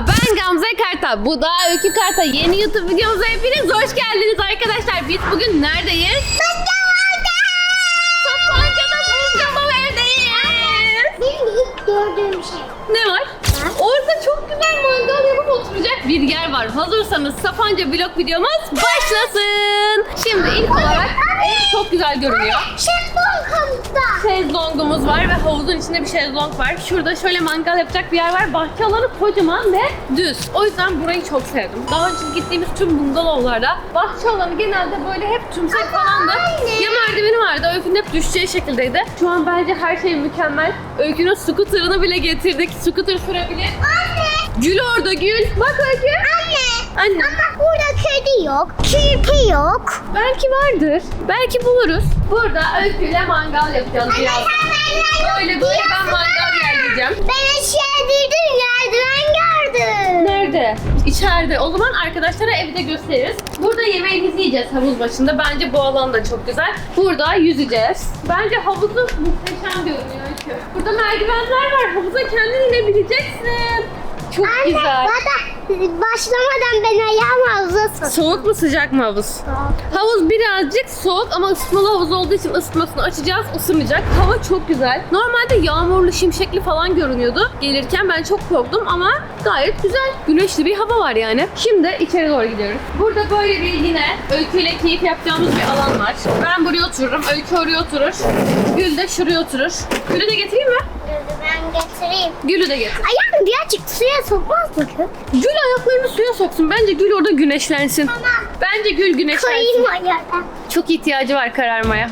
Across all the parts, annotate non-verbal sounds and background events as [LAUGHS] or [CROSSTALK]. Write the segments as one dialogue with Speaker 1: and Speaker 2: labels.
Speaker 1: ben Gamze Kartal. Bu da Öykü Kartal. Yeni YouTube videomuza hepiniz hoş geldiniz arkadaşlar. Biz bugün neredeyiz? Sapanca'da Buzcalı evdeyiz.
Speaker 2: Benim ilk gördüğüm şey.
Speaker 1: Ne var? Orada çok güzel mangal yapıp oturacak bir yer var. Hazırsanız Sapanca vlog videomuz başlasın. Şimdi ilk olarak ev çok güzel görünüyor.
Speaker 2: Şezlong havuzda.
Speaker 1: Şezlongumuz var ve havuzun içinde bir şezlong var. Şurada şöyle mangal yapacak bir yer var. Bahçe alanı kocaman ve düz. O yüzden burayı çok sevdim. Daha önce gittiğimiz tüm bungalovlarda bahçe alanı genelde böyle hep tümsek falandı.
Speaker 2: anne.
Speaker 1: Ya merdiveni vardı. Öykünün hep düşeceği şekildeydi. Şu an bence her şey mükemmel. Öykünün scooter'ını bile getirdik. Scooter sürebilir.
Speaker 2: Anne.
Speaker 1: Gül orada gül. Bak Öykü.
Speaker 2: Anne.
Speaker 1: Anne.
Speaker 2: Ama burada kedi yok. Kirpi yok.
Speaker 1: Belki vardır. Belki buluruz. Burada Öykü'yle mangal yapacağız biraz. Böyle böyle ben mangal yerleyeceğim.
Speaker 2: Ben aşağı girdim merdiven gördüm.
Speaker 1: Nerede? İçeride. O zaman arkadaşlara evde gösteririz. Burada yemeğimizi yiyeceğiz havuz başında. Bence bu alan da çok güzel. Burada yüzeceğiz. Bence havuzu muhteşem görünüyor. Burada merdivenler var. Havuza kendin inebileceksin. Çok
Speaker 2: Anne
Speaker 1: güzel.
Speaker 2: bana başlamadan ben ayağımı havuza soktum.
Speaker 1: Soğuk mu sıcak mı havuz? Havuz birazcık soğuk ama ısıtmalı havuz olduğu için ısıtmasını açacağız, ısınacak. Hava çok güzel. Normalde yağmurlu, şimşekli falan görünüyordu. Gelirken ben çok korktum ama gayet güzel. Güneşli bir hava var yani. Şimdi içeri doğru gidiyoruz. Burada böyle bir yine öyküyle keyif yapacağımız bir alan var. Ben buraya otururum, öykü oraya oturur. Gül de şuraya oturur. Gül'ü de getireyim mi?
Speaker 2: Ben getireyim.
Speaker 1: Gül'ü de getir.
Speaker 2: Ayağımı birazcık suya sokmaz mı kız?
Speaker 1: Gül ayaklarını suya soksun. Bence Gül orada güneşlensin.
Speaker 2: Tamam.
Speaker 1: Bence Gül güneşlensin.
Speaker 2: Koyayım ayağımı.
Speaker 1: Çok ihtiyacı var kararmaya.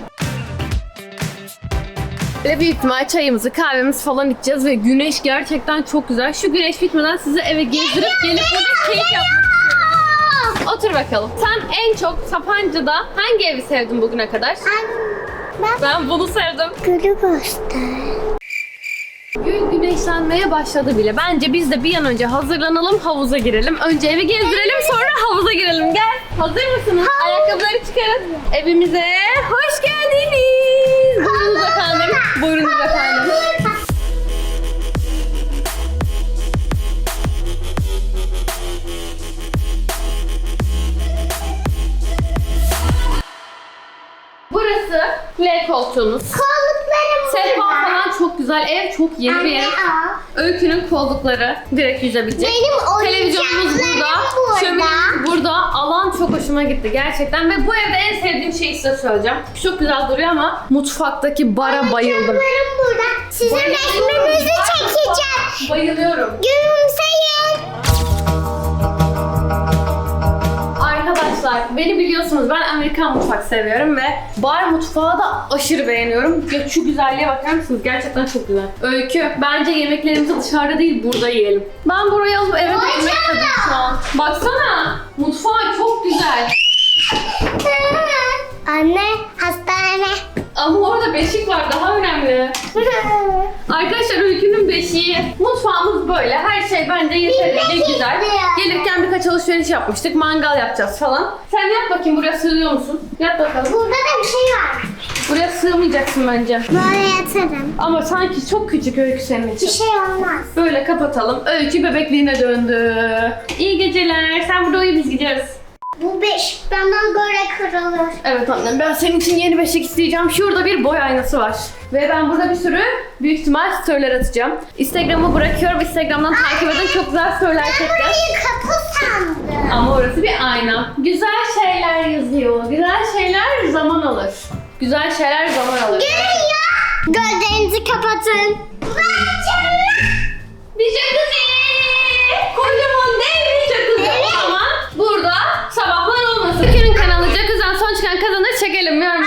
Speaker 1: Ve büyük ihtimal çayımızı, kahvemizi falan içeceğiz ve güneş gerçekten çok güzel. Şu güneş bitmeden sizi eve gezdirip gelip burada keyif yapmak istiyorum. Otur bakalım. Sen en çok Sapanca'da hangi evi sevdin bugüne kadar?
Speaker 2: Ben
Speaker 1: Ben bunu sevdim.
Speaker 2: gülü göster.
Speaker 1: Gün güneşlenmeye başladı bile. Bence biz de bir an önce hazırlanalım, havuza girelim. Önce evi gezdirelim, sonra havuza girelim. Gel. Hazır mısınız? Ayakkabıları çıkarın. Evimize hoş geldiniz. Buyurunuz efendim. Buyurunuz efendim. Burası L koltuğumuz.
Speaker 2: Kolluklarım
Speaker 1: Sehpa falan çok güzel. Ev çok yeni bir ev. Öykünün kollukları direkt yüzebilecek.
Speaker 2: Benim
Speaker 1: Televizyonumuz burada.
Speaker 2: burada.
Speaker 1: Şöminemiz burada. Alan çok hoşuma gitti gerçekten. Ve bu evde en sevdiğim şeyi size söyleyeceğim. Çok güzel duruyor ama mutfaktaki bara bayıldım.
Speaker 2: Burada. Sizin resminizi çekeceğim.
Speaker 1: Bayılıyorum.
Speaker 2: Gülümseyin.
Speaker 1: Arkadaşlar beni biliyorsunuz ben Amerikan mutfak seviyorum ve bar mutfağı da aşırı beğeniyorum. Ya şu güzelliğe bakar mısınız? Gerçekten çok güzel. Öykü bence yemeklerimizi dışarıda değil burada yiyelim. Ben buraya alıp eve götürmek istedim şu an. Baksana mutfağı çok güzel.
Speaker 2: Anne hastane.
Speaker 1: Ama orada beşik var daha önemli. [LAUGHS] Arkadaşlar Öykü'nün beşiği. Mutfağımız böyle. Her şey bence yeterince
Speaker 2: beşik
Speaker 1: güzel. Gelirken birkaç alışveriş yapmıştık. Mangal yapacağız falan. Sen yap bakayım buraya sığıyor musun? Yap bakalım.
Speaker 2: Burada da bir şey var.
Speaker 1: Buraya sığmayacaksın bence.
Speaker 2: Böyle yatarım.
Speaker 1: Ama sanki çok küçük öykü senin
Speaker 2: Bir
Speaker 1: için.
Speaker 2: şey olmaz.
Speaker 1: Böyle kapatalım. Öykü bebekliğine döndü. İyi geceler. Sen burada uyu biz gidiyoruz.
Speaker 2: Bu beş benden böyle kırılır.
Speaker 1: Evet annem ben senin için yeni beşik isteyeceğim. Şurada bir boy aynası var. Ve ben burada bir sürü büyük ihtimal storyler atacağım. Instagram'ı bırakıyorum. Instagram'dan takip edin. Çok güzel storyler çekeceğiz.
Speaker 2: Burayı kapı sandım.
Speaker 1: Ama orası bir ayna. Güzel şeyler yazıyor. Güzel şeyler zaman alır. Güzel şeyler zaman alır.
Speaker 2: Geliyor. Gözlerinizi kapatın.
Speaker 1: Bir jacuzzi! Kocaman çıkan kazanır çekelim.
Speaker 2: Anne, anne,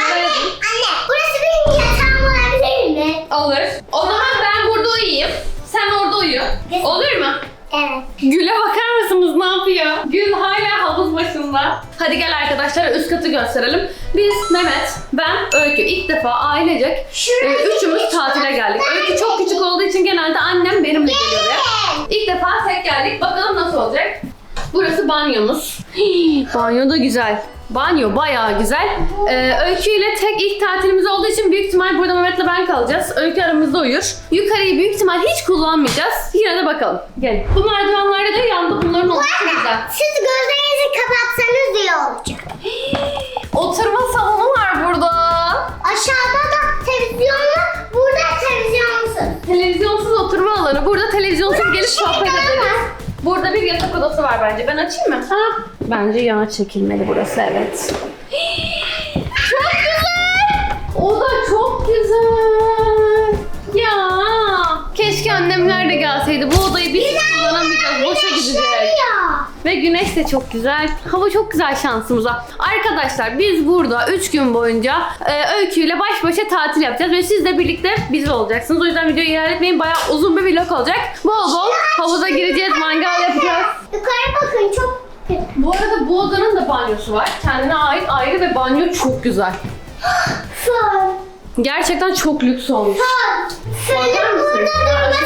Speaker 2: burası benim yatağım olabilir mi?
Speaker 1: Olur. O zaman ben burada uyuyayım. Sen orada uyu. Olur mu?
Speaker 2: Evet.
Speaker 1: Gül'e bakar mısınız ne yapıyor? Gül hala havuz başında. Hadi gel arkadaşlar üst katı gösterelim. Biz Mehmet, ben, Öykü ilk defa ailecek e, üçümüz tatile geldik. Öykü çok küçük olduğu için genelde annem benimle geliyor. İlk defa tek geldik. Bakalım nasıl olacak? Burası banyomuz. Hii, Banyo da güzel. Banyo bayağı güzel. Ee, Öykü ile tek ilk tatilimiz olduğu için büyük ihtimal burada Mehmet'le ben kalacağız. Öykü aramızda uyur. Yukarıyı büyük ihtimal hiç kullanmayacağız. Yine de bakalım. Gelin. Bu merdivenlerde de yanında bunların olması güzel.
Speaker 2: Siz gözlerinizi kapatsanız iyi olacak.
Speaker 1: Oturma salonu var burada.
Speaker 2: Aşağıda da televizyonlu, burada televizyonsuz.
Speaker 1: Televizyonsuz oturma alanı. Burada televizyonsuz gelip
Speaker 2: şey
Speaker 1: sohbet ederiz. Burada bir yatak odası var bence. Ben açayım mı? Ha. Bence yana çekilmeli burası evet. [GASPS] çok güzel. O da çok güzel. Ya. Keşke annemler de gelseydi. Bu odayı biz hiç kullanamayacağız. Boşa gidecek. Ve güneş de çok güzel. Hava çok güzel şansımıza. Arkadaşlar biz burada 3 gün boyunca e, Öykü ile baş başa tatil yapacağız. Ve siz de birlikte bizle olacaksınız. O yüzden videoyu ilerletmeyin. Bayağı uzun bir vlog olacak. Bol bol havuza gireceğiz, mangal yapacağız.
Speaker 2: Yukarı bakın çok
Speaker 1: Bu arada bu odanın da banyosu var. Kendine ait ayrı ve banyo çok güzel. [GASPS]
Speaker 2: fır.
Speaker 1: Gerçekten çok lüks olmuş.
Speaker 2: Suyun
Speaker 1: mısın?
Speaker 2: burada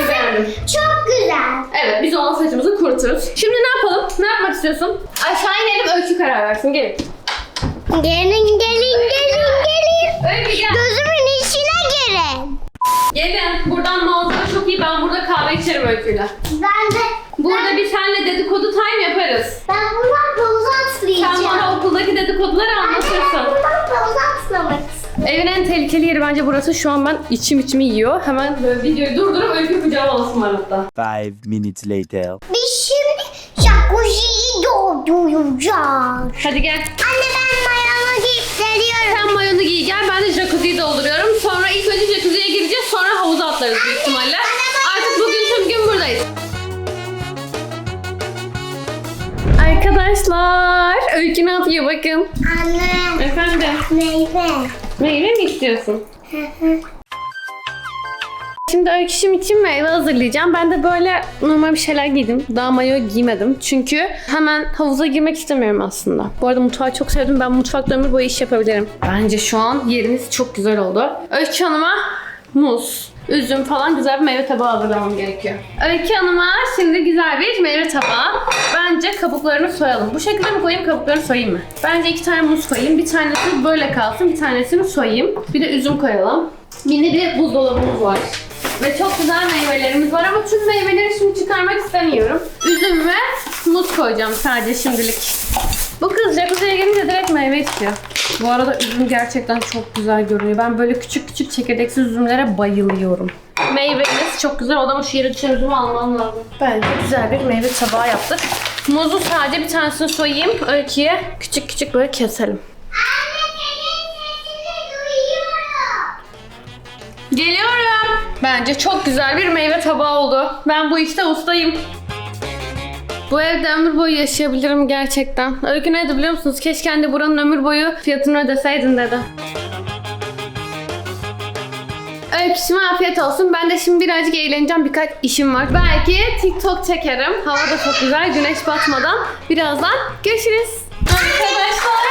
Speaker 1: Ben
Speaker 2: durması çok güzel.
Speaker 1: Evet biz olan saçımızı kuruturuz. Şimdi ne yapalım? Ne yapmak istiyorsun? Aşağı inelim Öykü karar versin. Gelin.
Speaker 2: Gelin gelin gelin gelin.
Speaker 1: Öykü gel.
Speaker 2: Gözümün içine girin.
Speaker 1: Gelin. Buradan manzara çok iyi. Ben burada kahve içerim Öykü'yle.
Speaker 2: Ben de
Speaker 1: Burada bir senle dedikodu time yaparız.
Speaker 2: ben buradan havuza
Speaker 1: Sen
Speaker 2: atlayacağım.
Speaker 1: bana okuldaki dedikoduları
Speaker 2: Ben
Speaker 1: anlatırsın.
Speaker 2: buradan havuza atlamak istiyorum.
Speaker 1: Evin en tehlikeli yeri bence burası. Şu an ben içim içimi yiyor. Hemen böyle videoyu durdurup Öykü kucağıma alasım var hatta.
Speaker 3: Five minutes later.
Speaker 2: Biz şimdi jacuzziyi dolduracağız.
Speaker 1: Hadi gel.
Speaker 2: Anne ben mayomu giyip geliyorum.
Speaker 1: Sen mayonu giy gel. Ben de jacuzziyi dolduruyorum. Sonra ilk önce jacuzziye gireceğiz. Sonra havuza atlarız büyük ihtimalle. Artık bugün tüm gün buradayız. Arkadaşlar, Öykü ne yapıyor bakın.
Speaker 2: Anne
Speaker 1: Efendim,
Speaker 2: meyve.
Speaker 1: Meyve mi istiyorsun? Şimdi öyküşüm için meyve hazırlayacağım. Ben de böyle normal bir şeyler giydim. Daha mayo giymedim. Çünkü hemen havuza girmek istemiyorum aslında. Bu arada mutfağı çok sevdim. Ben mutfakta ömür boyu iş yapabilirim. Bence şu an yerimiz çok güzel oldu. Öykü Hanım'a muz, üzüm falan güzel bir meyve tabağı hazırlamam gerekiyor. Öykü Hanım'a şimdi güzel bir meyve tabağı. Bence kabuklarını soyalım. Bu şekilde mi koyayım kabuklarını soyayım mı? Bence iki tane muz koyayım. Bir tanesi böyle kalsın. Bir tanesini soyayım. Bir de üzüm koyalım. Mini bir buzdolabımız var. Ve çok güzel meyvelerimiz var ama tüm meyveleri şimdi çıkarmak istemiyorum. Üzüm ve muz koyacağım sadece şimdilik. Bu kız jacuzziye gelince direkt meyve istiyor. Bu arada üzüm gerçekten çok güzel görünüyor. Ben böyle küçük küçük çekirdeksiz üzümlere bayılıyorum. Meyvemiz çok güzel. Odama şu yere düşen üzümü almam lazım. Bence güzel bir meyve tabağı yaptık. Muzu sadece bir tanesini soyayım. Öyküye küçük küçük böyle keselim. Geliyorum. Bence çok güzel bir meyve tabağı oldu. Ben bu işte ustayım. Bu evde ömür boyu yaşayabilirim gerçekten. Öykü neydi biliyor musunuz? Keşke kendi buranın ömür boyu fiyatını ödeseydin dedi. Öyküsüme afiyet olsun. Ben de şimdi birazcık eğleneceğim. Birkaç işim var. Belki TikTok çekerim. Hava da çok güzel. Güneş batmadan. Birazdan görüşürüz. Arkadaşlar.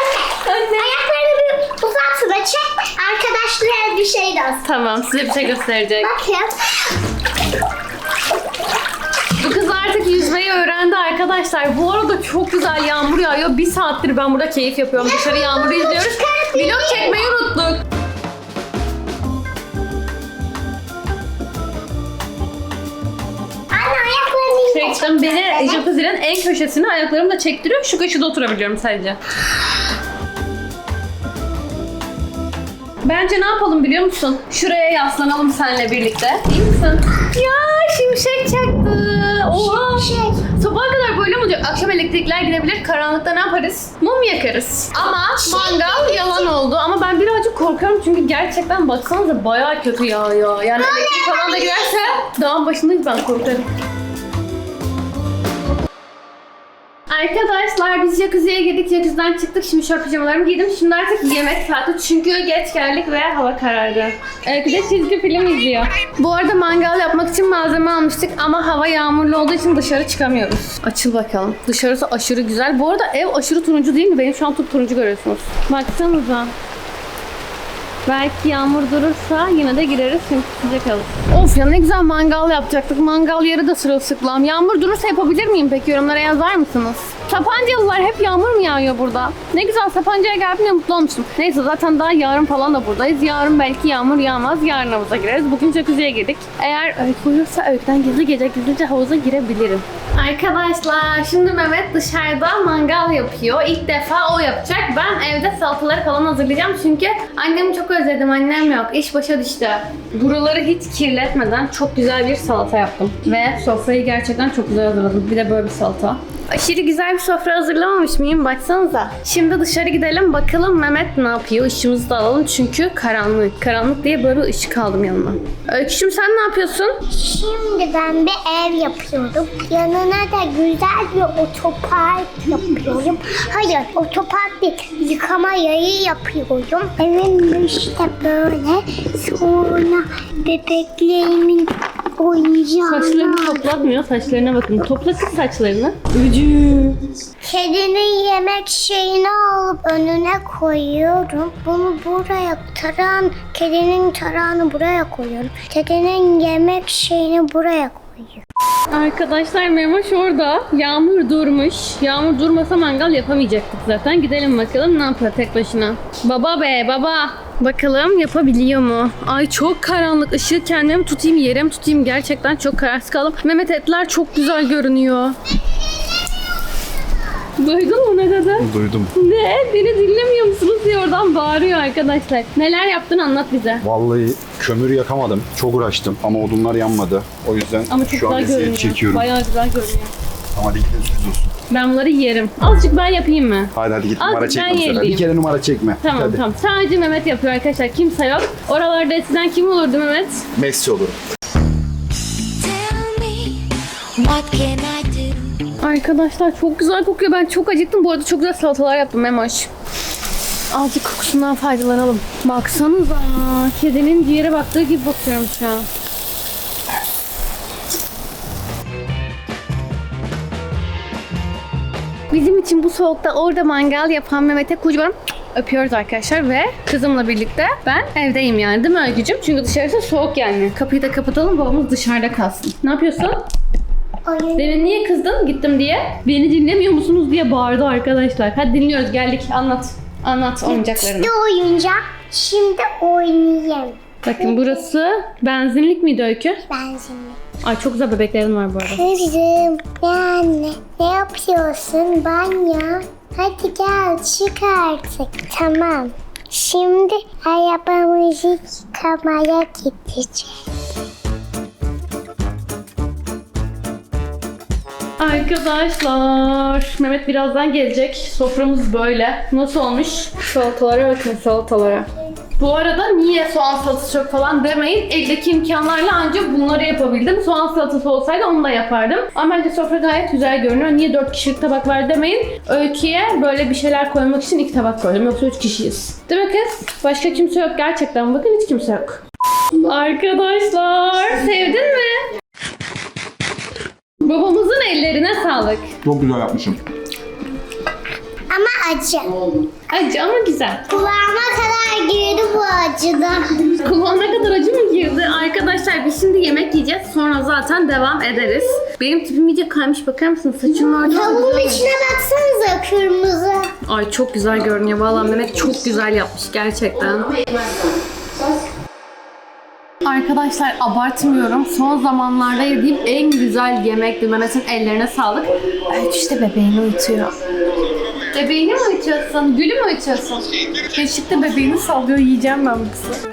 Speaker 1: Anne.
Speaker 2: Ayaklarını bir uzatsın çek. Arkadaşlara bir şey alsın.
Speaker 1: Tamam size bir şey gösterecek.
Speaker 2: Bakın.
Speaker 1: Bu kız yüzmeyi öğrendi arkadaşlar. Bu arada çok güzel yağmur yağıyor. Bir saattir ben burada keyif yapıyorum. Dışarı yağmuru izliyoruz. Vlog çekmeyi unuttuk. Çektim. Beni jacuzzi'nin en köşesine ayaklarımla çektiriyorum. Şu köşede oturabiliyorum sadece. Bence ne yapalım biliyor musun? Şuraya yaslanalım seninle birlikte. İyi misin? Ya şimşek çaktı. Elektrikler gidebilir. Karanlıkta ne yaparız? Mum yakarız. Ama mangal yalan oldu. Ama ben birazcık korkuyorum çünkü gerçekten baksanıza bayağı kötü yağıyor. Yani elektrik falan da girerse dağın başındayız ben korkarım. Arkadaşlar biz jacuzziye girdik. Jacuzzi'den çıktık. Şimdi şort pijamalarımı giydim. Şimdi artık yemek saati. Çünkü geç geldik ve hava karardı. Öykü de çizgi film izliyor. Bu arada mangal yapmak için malzeme almıştık ama hava yağmurlu olduğu için dışarı çıkamıyoruz. Açıl bakalım. Dışarısı aşırı güzel. Bu arada ev aşırı turuncu değil mi? Benim şu an turuncu görüyorsunuz. Baksanıza. Belki yağmur durursa yine de gireriz çünkü sıcak alır. Of ya ne güzel mangal yapacaktık. Mangal yeri de sırılsıklam. Yağmur durursa yapabilir miyim peki? Yorumlara yazar mısınız? Sapancalılar hep yağmur mu yağıyor burada? Ne güzel Sapanca'ya geldim ya mutlu olmuştum. Neyse zaten daha yarın falan da buradayız. Yarın belki yağmur yağmaz. Yarın havuza gireriz. Bugün jacuzziye girdik. Eğer öykü uyursa öyküden gizli gece gizlice havuza girebilirim. Arkadaşlar şimdi Mehmet dışarıda mangal yapıyor. İlk defa o yapacak. Ben evde salataları falan hazırlayacağım çünkü annemi çok özledim. Annem yok. İş başa düştü. Buraları hiç kirletmeden çok güzel bir salata yaptım. Ve sofrayı gerçekten çok güzel hazırladım. Bir de böyle bir salata. Aşırı güzel bir sofra hazırlamamış mıyım? Baksanıza. Şimdi dışarı gidelim bakalım Mehmet ne yapıyor? Işığımızı da alalım çünkü karanlık. Karanlık diye böyle ışık aldım yanıma. Öyküşüm sen ne yapıyorsun?
Speaker 2: Şimdi ben bir ev yapıyorum. Yanına da güzel bir otopark yapıyorum. Hayır otopark değil. Yıkama yayı yapıyorum. Evim işte böyle. Sonra bebeklerimin oyuncağını
Speaker 1: Saçlarını toplatmıyor. Saçlarına bakın. Topla kız saçlarını. Ücü.
Speaker 2: Kedinin yemek şeyini alıp önüne koyuyorum. Bunu buraya taran, kedinin tarağını buraya koyuyorum. Kedinin yemek şeyini buraya koyuyorum.
Speaker 1: Arkadaşlar Memoş orada. Yağmur durmuş. Yağmur durmasa mangal yapamayacaktık zaten. Gidelim bakalım ne yapıyor tek başına. Baba be baba. Bakalım yapabiliyor mu? Ay çok karanlık. Işığı kendim tutayım, yerim tutayım. Gerçekten çok kararsız kaldım. Mehmet etler çok güzel görünüyor. Duydun mu ne dedi?
Speaker 4: Duydum.
Speaker 1: Ne? Beni dinlemiyor musunuz diye oradan bağırıyor arkadaşlar. Neler yaptın anlat bize.
Speaker 4: Vallahi kömür yakamadım. Çok uğraştım ama odunlar yanmadı. O yüzden
Speaker 1: Ama çok
Speaker 4: şu an
Speaker 1: güzel
Speaker 4: eziyet
Speaker 1: görünüyor.
Speaker 4: çekiyorum.
Speaker 1: Bayağı güzel görünüyor.
Speaker 4: Ama hadi gidelim sürpriz olsun.
Speaker 1: Ben bunları yerim. Azıcık ben yapayım mı?
Speaker 4: Hadi hadi git
Speaker 1: Azıcık
Speaker 4: numara
Speaker 1: ben
Speaker 4: çekme bu sefer.
Speaker 1: yerliyim.
Speaker 4: Bir kere numara çekme.
Speaker 1: Tamam
Speaker 4: hadi.
Speaker 1: tamam. Sadece Mehmet yapıyor arkadaşlar. Kimse yok. Oralarda eskiden kim olurdu Mehmet?
Speaker 4: Messi olurum.
Speaker 5: Tell me, what can I?
Speaker 1: Arkadaşlar çok güzel kokuyor. Ben çok acıktım. Bu arada çok güzel salatalar yaptım Memoş. Azıcık kokusundan faydalanalım. Baksanıza. Kedinin ciğere baktığı gibi bakıyorum şu an. Bizim için bu soğukta orada mangal yapan Mehmet'e kocaman öpüyoruz arkadaşlar ve kızımla birlikte ben evdeyim yani değil mi Öykücüğüm? Çünkü dışarısı soğuk yani. Kapıyı da kapatalım babamız dışarıda kalsın. Ne yapıyorsun?
Speaker 2: Oyun
Speaker 1: Demin niye kızdın gittim diye? Beni dinlemiyor musunuz diye bağırdı arkadaşlar. Hadi dinliyoruz geldik anlat. Anlat oyuncaklarını.
Speaker 2: de oyuncak. Şimdi oynayayım.
Speaker 1: Bakın burası benzinlik miydi Öykü?
Speaker 2: Benzinli.
Speaker 1: Ay çok güzel bebeklerim var bu arada.
Speaker 2: Kızım anne ne yapıyorsun banyo? Hadi gel çık artık tamam. Şimdi arabamızı yıkamaya gideceğiz.
Speaker 1: Arkadaşlar Mehmet birazdan gelecek. Soframız böyle. Nasıl olmuş? Salatalara bakın salatalara. Bu arada niye soğan salatası çok falan demeyin. Eldeki imkanlarla ancak bunları yapabildim. Soğan salatası olsaydı onu da yapardım. Ama bence sofra gayet güzel görünüyor. Niye 4 kişilik tabak var demeyin. Öyküye böyle bir şeyler koymak için iki tabak koydum. Yoksa 3 kişiyiz. Değil mi kız? Başka kimse yok gerçekten. Bakın hiç kimse yok. Arkadaşlar sevdin mi? Babamızın ellerine sağlık.
Speaker 4: Çok güzel yapmışım.
Speaker 2: Ama acı.
Speaker 1: Acı ama güzel.
Speaker 2: Kulağıma kadar girdi bu acıdan.
Speaker 1: Kulağına kadar acı mı girdi? Arkadaşlar biz şimdi yemek yiyeceğiz. Sonra zaten devam ederiz. Benim tipim iyice kaymış bakar mısın? Saçım var.
Speaker 2: Tavuğun içine baksanıza kırmızı.
Speaker 1: Ay çok güzel görünüyor. Vallahi Mehmet çok güzel yapmış gerçekten. Arkadaşlar abartmıyorum. Son zamanlarda yediğim en güzel yemekti. Mehmet'in ellerine sağlık. Evet işte bebeğini uyutuyor. Bebeğini mi uyutuyorsun? Gülü mü uyutuyorsun? Beşikte bebeğini sallıyor. Yiyeceğim ben bu kızı.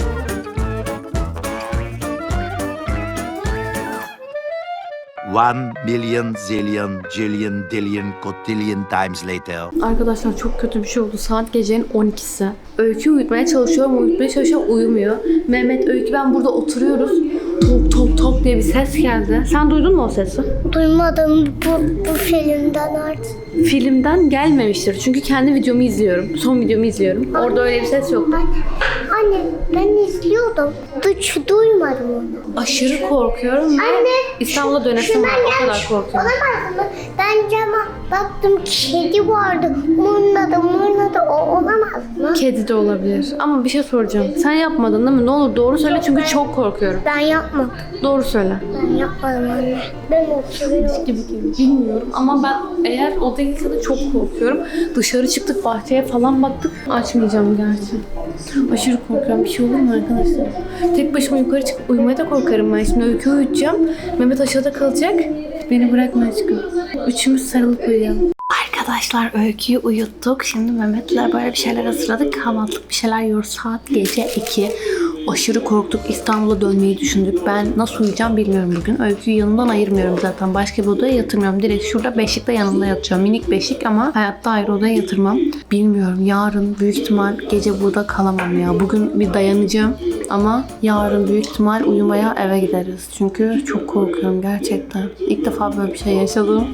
Speaker 3: One million zillion jillion dillion cotillion times later.
Speaker 1: Arkadaşlar çok kötü bir şey oldu. Saat gecenin 12'si. Öykü uyutmaya çalışıyorum, uyutmaya çalışıyorum, uyumuyor. Mehmet, Öykü ben burada oturuyoruz. Tok tok tok diye bir ses geldi. Sen duydun mu o sesi?
Speaker 2: Duymadım bu, bu filmden artık.
Speaker 1: Filmden gelmemiştir. Çünkü kendi videomu izliyorum. Son videomu izliyorum. Orada öyle bir ses yoktu.
Speaker 2: Anne ben izliyordum. Hiç duymadım onu.
Speaker 1: Aşırı korkuyorum ve
Speaker 2: Anne,
Speaker 1: İstanbul'a dönesim var. O kadar korkuyorum.
Speaker 2: Olamaz mı? Ben cama baktım kedi vardı. Mırnadı mırnadı. O olamaz mı?
Speaker 1: Kedi de olabilir. Ama bir şey soracağım. Sen yapmadın değil mi? Ne olur doğru söyle çünkü çok korkuyorum.
Speaker 2: Ben yapmadım.
Speaker 1: Doğru söyle.
Speaker 2: Ben yapmadım anne. Ben oturuyorum.
Speaker 1: gibi gibi bilmiyorum ama ben eğer o değilse de çok korkuyorum. Dışarı çıktık bahçeye falan baktık. Açmayacağım gerçi. Aşırı korkuyorum. Bir şey olur mu arkadaşlar? Tek başıma yukarı çıkıp uyumaya da korkarım ben. Şimdi Öykü uyutacağım. Mehmet aşağıda kalacak. Beni bırakma aşkım. Üçümüz sarılıp uyuyalım. Arkadaşlar Öykü'yü uyuttuk. Şimdi Mehmet'le böyle bir şeyler hazırladık. Kahvaltılık bir şeyler yiyoruz. Saat gece 2. Aşırı korktuk. İstanbul'a dönmeyi düşündük. Ben nasıl uyuyacağım bilmiyorum bugün. Öyküyü yanımdan ayırmıyorum zaten. Başka bir odaya yatırmıyorum. Direkt şurada beşikte yanımda yatacağım. Minik beşik ama hayatta ayrı odaya yatırmam. Bilmiyorum. Yarın büyük ihtimal gece burada kalamam ya. Bugün bir dayanacağım. Ama yarın büyük ihtimal uyumaya eve gideriz. Çünkü çok korkuyorum gerçekten. İlk defa böyle bir şey yaşadım.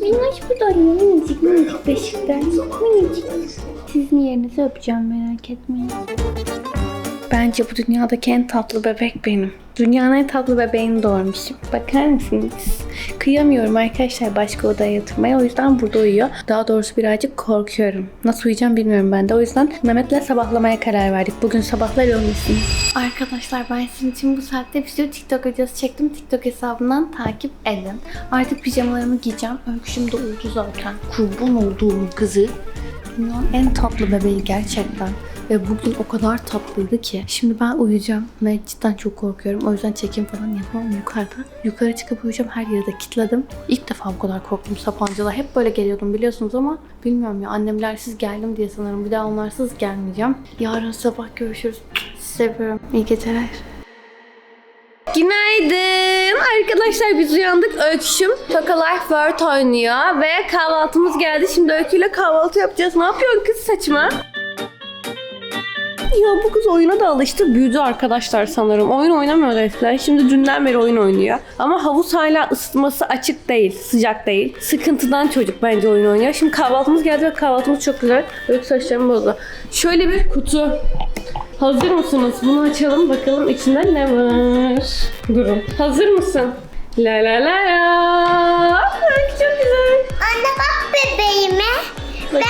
Speaker 2: Minnoş burada minicik minicik beşikten. Minicik. Sizin yerinizi öpeceğim merak etmeyin.
Speaker 1: Bence bu dünyadaki en tatlı bebek benim. Dünyanın en tatlı bebeğini doğurmuşum. Bakar mısınız? Kıyamıyorum arkadaşlar başka odaya yatırmaya. O yüzden burada uyuyor. Daha doğrusu birazcık korkuyorum. Nasıl uyuyacağım bilmiyorum ben de. O yüzden Mehmet'le sabahlamaya karar verdik. Bugün sabahlar olmasın. Arkadaşlar ben sizin için bu saatte bir sürü TikTok videosu çektim. TikTok hesabından takip edin. Artık pijamalarımı giyeceğim. Öyküşüm de uyudu zaten. Kurban olduğum kızı Dünyanın en tatlı bebeği gerçekten. Ve bugün o kadar tatlıydı ki. Şimdi ben uyuyacağım ve cidden çok korkuyorum. O yüzden çekim falan yapamam yukarıda. Yukarı çıkıp uyuyacağım. Her yeri de kilitledim. İlk defa bu kadar korktum Sapanca'da. Hep böyle geliyordum biliyorsunuz ama bilmiyorum ya. Annemlersiz geldim diye sanırım. Bir daha onlarsız gelmeyeceğim. Yarın sabah görüşürüz. Sizi seviyorum. İyi geceler. Günaydın. Arkadaşlar biz uyandık. Öyküşüm Toka Life World oynuyor ve kahvaltımız geldi. Şimdi Öykü'yle kahvaltı yapacağız. Ne yapıyorsun kız saçma? Ya bu kız oyuna da alıştı. Büyüdü arkadaşlar sanırım. Oyun oynamıyor eskiden. Şimdi dünden beri oyun oynuyor. Ama havuz hala ısıtması açık değil. Sıcak değil. Sıkıntıdan çocuk bence oyun oynuyor. Şimdi kahvaltımız geldi ve kahvaltımız çok güzel. Öykü saçlarım bozdu. Şöyle bir kutu. Hazır mısınız? Bunu açalım bakalım içinde ne var. Durun. Hazır mısın? La la la la. Ay, çok güzel.
Speaker 2: Anne bak bebeğime. Ben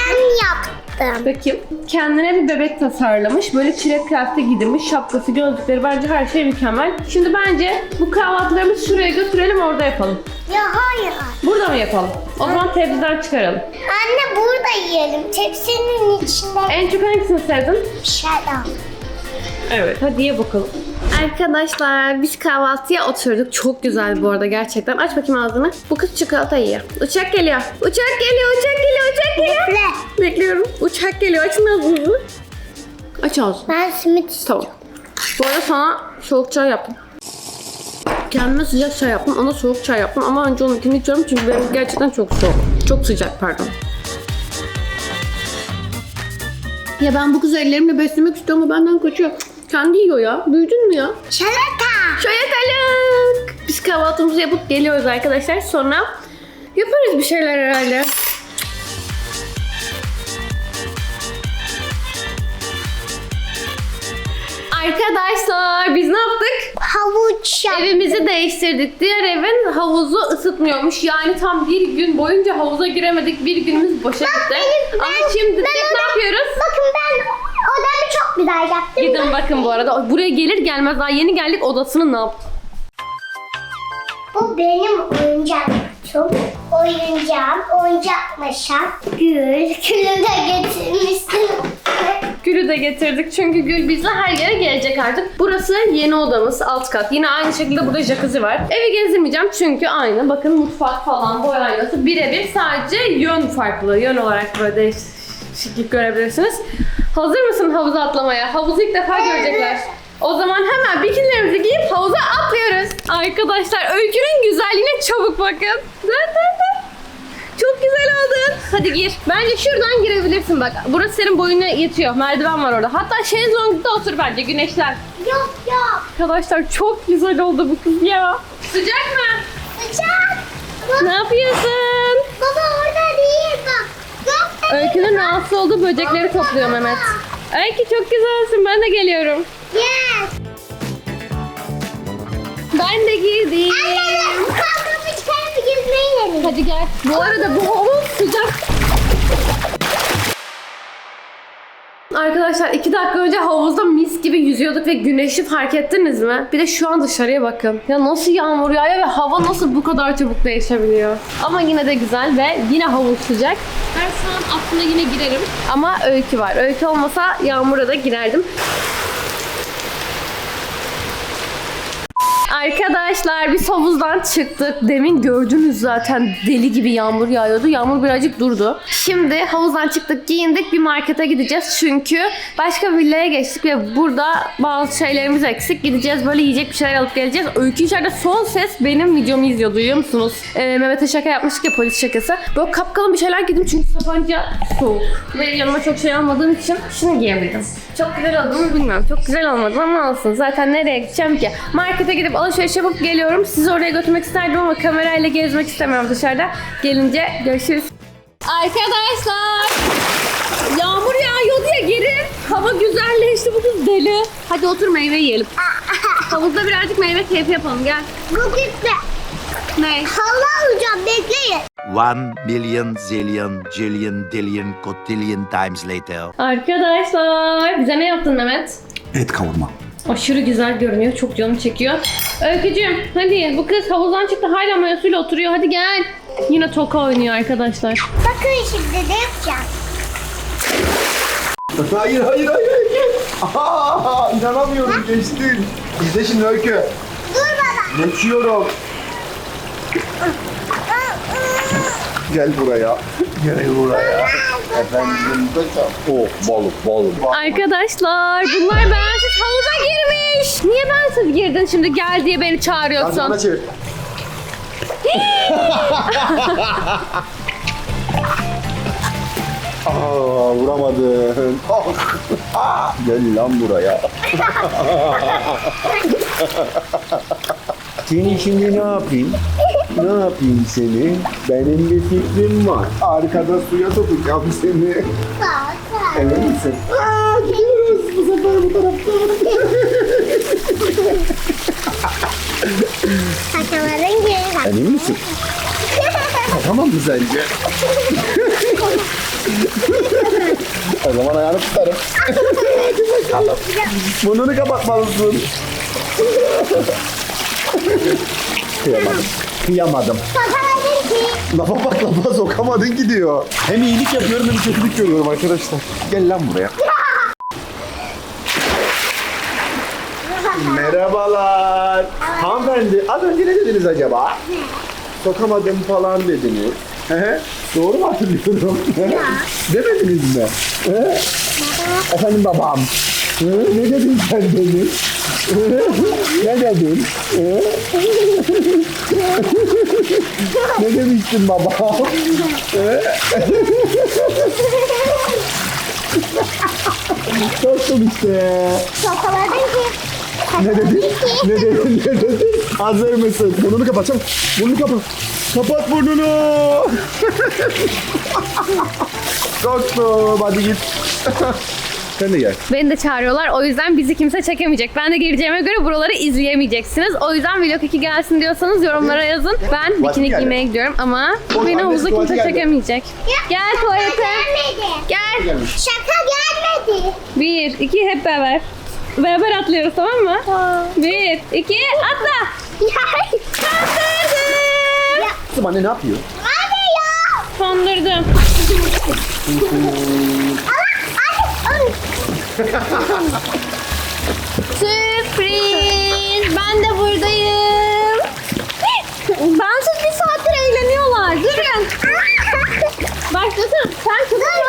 Speaker 2: yaptım.
Speaker 1: Bakayım. Kendine bir bebek tasarlamış. Böyle çilek kıyafeti giydirmiş. Şapkası, gözlükleri. Bence her şey mükemmel. Şimdi bence bu kahvaltılarımızı şuraya götürelim orada yapalım.
Speaker 2: Ya hayır.
Speaker 1: Burada mı yapalım? O zaman tepsiden çıkaralım.
Speaker 2: Anne burada yiyelim. Tepsinin içinde
Speaker 1: En çok hangisini sevdin?
Speaker 2: bir şeyler.
Speaker 1: Evet. Hadi ye bakalım. Arkadaşlar biz kahvaltıya oturduk. Çok güzel bu arada gerçekten. Aç bakayım ağzını. Bu kız çikolata yiyor. Uçak geliyor. Uçak geliyor, uçak geliyor, uçak geliyor.
Speaker 2: Bekle.
Speaker 1: Bekliyorum. Uçak geliyor. Açın ağzınızı. Aç ağzını.
Speaker 2: Ben simit istiyorum.
Speaker 1: Tamam. Bu arada sana soğuk çay yaptım. Kendime sıcak çay yaptım, ona soğuk çay yaptım ama önce onunkini içiyorum çünkü benim gerçekten çok soğuk. Çok sıcak pardon. Ya ben bu kız ellerimle beslemek istiyorum ama benden kaçıyor. Kendi yiyor ya. Büyüdün mü ya?
Speaker 2: Şalata.
Speaker 1: Şayakalık. Biz kahvaltımızı yapıp geliyoruz arkadaşlar. Sonra yaparız bir şeyler herhalde. Arkadaşlar biz ne yaptık?
Speaker 2: Havuç yap.
Speaker 1: Evimizi değiştirdik. Diğer evin havuzu ısıtmıyormuş. Yani tam bir gün boyunca havuza giremedik. Bir günümüz boşa gitti.
Speaker 2: benim-
Speaker 1: Ama
Speaker 2: ben-
Speaker 1: şimdi
Speaker 2: ben
Speaker 1: tek ne
Speaker 2: ona-
Speaker 1: yapıyoruz?
Speaker 2: Bakın ben odamı çok güzel yaptım.
Speaker 1: Gidin bakın bu arada. Buraya gelir gelmez daha yeni geldik odasını ne yaptık?
Speaker 2: Bu benim oyuncak kutum. Oyuncağım, oyuncak maşam. Gül, külü de getirmişsin.
Speaker 1: Gül'ü de getirdik çünkü Gül bizle her yere gelecek artık. Burası yeni odamız alt kat. Yine aynı şekilde burada jacuzzi var. Evi gezdirmeyeceğim çünkü aynı. Bakın mutfak falan boy aynası birebir sadece yön farklı. Yön olarak böyle değişiklik görebilirsiniz. Hazır mısın havuza atlamaya? Havuzu ilk defa görecekler. O zaman hemen bikinilerimizi giyip havuza atlıyoruz. Arkadaşlar öykünün güzelliğine çabuk bakın. Dön dön dön. Çok güzel oldun. Hadi gir. Bence şuradan girebilirsin bak. Burası senin boyuna yetiyor. Merdiven var orada. Hatta şezlongda otur bence güneşler.
Speaker 2: Yok yok.
Speaker 1: Arkadaşlar çok güzel oldu bu kız ya. Sıcak mı?
Speaker 2: Sıcak. Bak,
Speaker 1: Ne yapıyorsun?
Speaker 2: baba orada değil bak.
Speaker 1: Öykünün rahatsız olduğu böcekleri topluyor Mehmet. Öykü çok güzelsin. Ben de geliyorum.
Speaker 2: Yes.
Speaker 1: Ben de girdim.
Speaker 2: Anne kalkıp çıkarıp yüzmeyi
Speaker 1: Hadi gel. Bu arada bu havuz sıcak. Arkadaşlar iki dakika önce havuzda mis gibi yüzüyorduk ve güneşi fark ettiniz mi? Bir de şu an dışarıya bakın. Ya nasıl yağmur yağıyor ve hava nasıl bu kadar çabuk değişebiliyor? Ama yine de güzel ve yine havuz sıcak. Ben şu an aslında yine girerim. Ama öykü var. Öykü olmasa yağmura da girerdim. Arkadaşlar biz havuzdan çıktık. Demin gördünüz zaten deli gibi yağmur yağıyordu. Yağmur birazcık durdu. Şimdi havuzdan çıktık, giyindik. Bir markete gideceğiz. Çünkü başka villaya geçtik ve burada bazı şeylerimiz eksik. Gideceğiz böyle yiyecek bir şeyler alıp geleceğiz. Öykü içeride son ses benim videomu izliyor. Duyuyor musunuz? Ee, Mehmet'e şaka yapmıştık ya polis şakası. Böyle kapkalın bir şeyler giydim çünkü Sapanca soğuk. Ve yanıma çok şey almadığım için şunu giyebildim. Çok güzel oldu mu bilmiyorum. Çok güzel olmadı ama olsun. Zaten nereye gideceğim ki? Markete gidip alışveriş yapıp geliyorum. Sizi oraya götürmek isterdim ama kamerayla gezmek istemiyorum dışarıda. Gelince görüşürüz. Arkadaşlar Yağmur yağıyor diye geri hava güzelleşti bu kız deli. Hadi otur meyve yiyelim. [LAUGHS] Havuzda birazcık meyve keyfi yapalım gel.
Speaker 2: Bu gitti.
Speaker 1: Ne?
Speaker 2: Hava alacağım bekleyin.
Speaker 3: One million zillion jillion dillion cotillion times later.
Speaker 1: Arkadaşlar bize ne yaptın Mehmet?
Speaker 4: Et kavurma.
Speaker 1: Aşırı güzel görünüyor. Çok canım çekiyor. Öykücüğüm hadi bu kız havuzdan çıktı hala mayosuyla oturuyor. Hadi gel. Yine toka oynuyor arkadaşlar.
Speaker 2: Bakın şimdi ne yapacağım.
Speaker 4: Hayır hayır hayır. hayır. Aa, inanamıyorum geçtin. İzle şimdi Öykü.
Speaker 2: Dur baba.
Speaker 4: Geçiyorum. Gel buraya. Gel buraya. Efendim kaçam. Oh balık balık.
Speaker 1: Arkadaşlar bunlar bensiz havuza girmiş. Niye bensiz girdin şimdi gel diye beni
Speaker 4: Hadi
Speaker 1: çağırıyorsun?
Speaker 4: bana [LAUGHS] çevir. Aa, vuramadın. [LAUGHS] Ah. Gel lan buraya. [LAUGHS] Seni şimdi ne yapayım? Ne yapayım seni? Benim bir fikrim var. Arkada suya sokacağım seni.
Speaker 2: Bak.
Speaker 4: Emin misin? Aa, gidiyoruz bu sefer bu taraftan.
Speaker 2: Kaçamadın ki.
Speaker 4: Emin misin? Tamam mı sence? o zaman ayağını tutarım. Hadi bakalım. Burnunu kapatmalısın. Kıyamadım. Kıyamadım. Lafa bak lafa sokamadın gidiyor. Hem iyilik yapıyorum hem kötülük görüyorum arkadaşlar. Gel lan buraya. Merhabalar. Hanımefendi az önce ne dediniz acaba? Sokamadım falan dediniz. Doğru mu hatırlıyorum? Demediniz mi? Hı? Efendim babam. Hı? Ne dedin sen demin? Hı? Ne dedin? Ne demiştin babam? Hı? Dostum işte.
Speaker 2: Kaçamadın ki.
Speaker 4: Ne dedin? Ne dedin? Ne dedin? Hazır mısın? Burnunu kapat çabuk. Burnunu kapat. Kapat burnunu. Dostum hadi git. Sen de gel.
Speaker 1: Beni de çağırıyorlar. O yüzden bizi kimse çekemeyecek. Ben de geleceğime göre buraları izleyemeyeceksiniz. O yüzden vlog 2 gelsin diyorsanız yorumlara yazın. Ben bikini
Speaker 4: geldi.
Speaker 1: giymeye gidiyorum ama
Speaker 4: Oy,
Speaker 1: beni
Speaker 4: annesi
Speaker 1: havuza
Speaker 4: tuvalete
Speaker 1: kimse
Speaker 4: geldi.
Speaker 1: çekemeyecek. Gel tuvalete.
Speaker 2: Gelmedi.
Speaker 1: Gel.
Speaker 2: Şaka gelmedi.
Speaker 1: Bir, iki hep beraber. Beraber atlıyoruz tamam mı? Bir, iki, atla.
Speaker 2: Ya.
Speaker 1: Kandırdım.
Speaker 4: Kızım anne ne yapıyor?
Speaker 2: Hadi ya.
Speaker 1: Kandırdım. Sürpriz. Ben de buradayım. Bensiz bir saattir eğleniyorlar. Durun. Başlasın. Sen kızımla...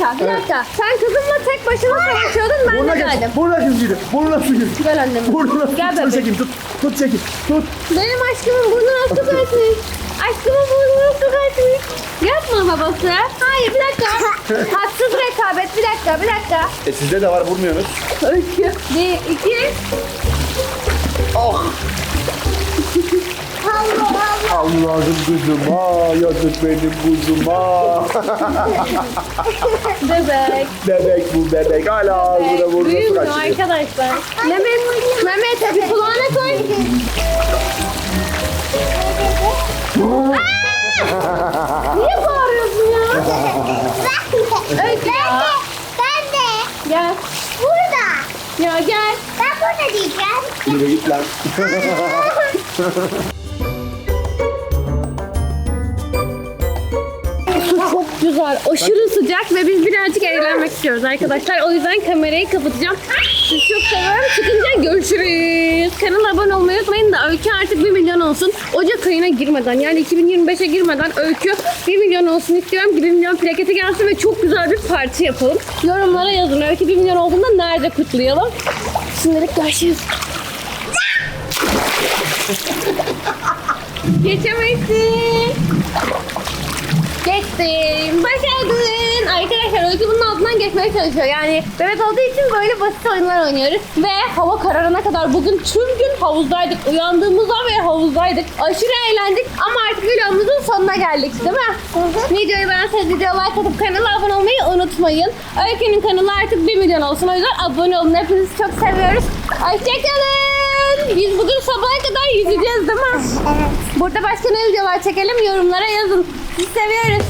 Speaker 1: Dakika, bir dakika. Sen kızımla tek başına savaşıyordun. Ben
Speaker 4: Burnuna
Speaker 1: de
Speaker 4: geç.
Speaker 1: geldim.
Speaker 4: Burnuna gir gidi. Burnuna su gir.
Speaker 1: Gel annem.
Speaker 4: Burnuna su
Speaker 1: Gel
Speaker 4: Tut
Speaker 1: bebeğim.
Speaker 4: çekeyim tut. Tut çekeyim. Tut.
Speaker 1: Benim aşkımın burnuna su kaçmış. Aşkımın burnuna su kaçmış. Yapma babası. Hayır bir dakika. [LAUGHS] Haksız rekabet. Bir dakika, bir dakika.
Speaker 4: E sizde de var vurmuyorsunuz.
Speaker 1: Öykü. Bir, iki.
Speaker 4: Oh.
Speaker 2: Ha
Speaker 4: Allah'ım kuzuma, yazık benim kuzuma.
Speaker 1: Bebek.
Speaker 4: bebek bu bebek. Hala ağzına su
Speaker 1: Büyümüyor
Speaker 4: kaçırıyor.
Speaker 1: arkadaşlar. Mehmet, Mehmet bir kulağına koy. [LAUGHS] Niye bağırıyorsun ya? Öykü ya.
Speaker 2: Ben de.
Speaker 1: Gel.
Speaker 2: Burada.
Speaker 1: Ya gel.
Speaker 2: Ben burada diyeceğim.
Speaker 4: Yürü git lan. [LAUGHS]
Speaker 1: çok güzel. Aşırı sıcak ve biz birazcık eğlenmek istiyoruz arkadaşlar. O yüzden kamerayı kapatacağım. Sizi çok seviyorum. Çıkınca görüşürüz. Kanala abone olmayı unutmayın da Öykü artık 1 milyon olsun. Ocak ayına girmeden yani 2025'e girmeden Öykü 1 milyon olsun istiyorum ki 1 milyon plaketi gelsin ve çok güzel bir parti yapalım. Yorumlara yazın. Öykü 1 milyon olduğunda nerede kutlayalım? Şimdilik görüşürüz. [LAUGHS] Geçemezsin. Geçtim. Başardın. Arkadaşlar Öykü bunun altından geçmeye çalışıyor. Yani bebek olduğu için böyle basit oyunlar oynuyoruz. Ve hava kararına kadar bugün tüm gün havuzdaydık. Uyandığımızdan beri havuzdaydık. Aşırı eğlendik ama artık videomuzun sonuna geldik değil mi? Videoyu beğenseniz video like atıp kanala abone olmayı unutmayın. Öykü'nün kanalı artık 1 milyon olsun. O yüzden abone olun. Hepinizi çok seviyoruz. Hoşçakalın. Biz bugün sabaha kadar yüzeceğiz değil mi?
Speaker 2: Evet.
Speaker 1: Burada başka ne videolar çekelim yorumlara yazın. Sizi seviyoruz.